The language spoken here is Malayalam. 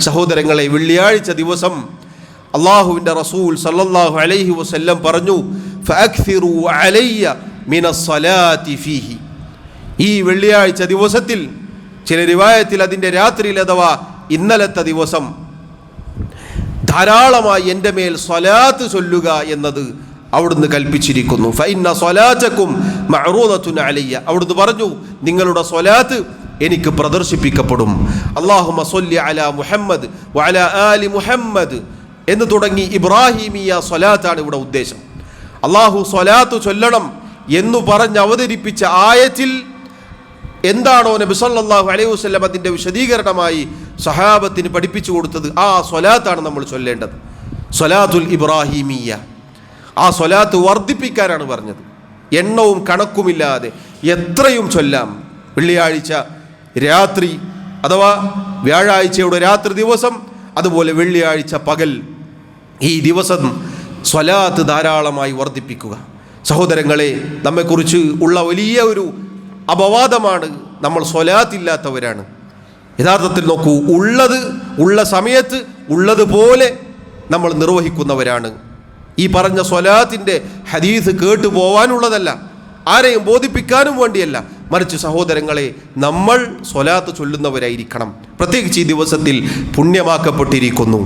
സഹോദരങ്ങളെ വെള്ളിയാഴ്ച ദിവസം അള്ളാഹുവിന്റെ റസൂൽ സല്ലല്ലാഹു അലൈഹി വസല്ലം പറഞ്ഞു ഫീഹി. ഈ വെള്ളിയാഴ്ച ദിവസത്തിൽ ചില റിവായത്തിൽ അതിന്റെ രാത്രിയിൽ അഥവാ ഇന്നലത്തെ ദിവസം ധാരാളമായി എന്റെ മേൽ സ്വലാത്ത് ചൊല്ലുക എന്നത് അവിടുന്ന് കൽപ്പിച്ചിരിക്കുന്നു. ഫൈന സ്വലാറ്റക്കും അലയ്യ. അവിടുന്ന് പറഞ്ഞു നിങ്ങളുടെ സ്വലാത്ത് എനിക്ക് പ്രദർശിപ്പിക്കപ്പെടും. അള്ളാഹു സൊല്ലി അല മുഹമ്മദ് വല ആലി മുഹമ്മദ് എന്ന് തുടങ്ങി ഇബ്രാഹിമിയ സൊലാത്താണ് ഇവിടെ ഉദ്ദേശം. അള്ളാഹു സൊലാത്ത് ചൊല്ലണം എന്ന് പറഞ്ഞ് അവതരിപ്പിച്ച ആയത്തിൽ എന്താണോ നബി സല്ലല്ലാഹു അലൈഹി വസ്ലം അതിന്റെ വിശദീകരണമായി സഹാബത്തിന് പഠിപ്പിച്ചു കൊടുത്തത്. ആ സൊലാത്താണ് നമ്മൾ ചൊല്ലേണ്ടത്. സൊലാത്തുൽ ഇബ്രാഹിമിയ. ആ സൊലാത്ത് വർദ്ധിപ്പിക്കാനാണ് പറഞ്ഞത്. എണ്ണവും കണക്കുമില്ലാതെ എത്രയും ചൊല്ലാം. വെള്ളിയാഴ്ച രാത്രി അഥവാ വ്യാഴാഴ്ചയുടെ രാത്രി ദിവസം അതുപോലെ വെള്ളിയാഴ്ച പകൽ. ഈ ദിവസം സ്വലാത്ത് ധാരാളമായി വർദ്ധിപ്പിക്കുക. സഹോദരങ്ങളെ നമ്മെക്കുറിച്ച് ഉള്ള വലിയ ഒരു അപവാദമാണ് നമ്മൾ സ്വലാത്തില്ലാത്തവരാണ്. യഥാർത്ഥത്തിൽ നോക്കൂ ഉള്ളത് ഉള്ള സമയത്ത് ഉള്ളതുപോലെ നമ്മൾ നിർവഹിക്കുന്നവരാണ്. ഈ പറഞ്ഞ സ്വലാത്തിന്റെ ഹദീസ് കേട്ടു പോവാനുള്ളതല്ല ആരെയും ബോധിപ്പിക്കാനും വേണ്ടിയല്ല. മറിച്ച് സഹോദരങ്ങളെ നമ്മൾ സ്വലാത്ത് ചൊല്ലുന്നവരായിരിക്കണം. പ്രത്യേകിച്ച് ഈ ദിവസത്തിൽ പുണ്യമാക്കപ്പെട്ടിരിക്കുന്നു.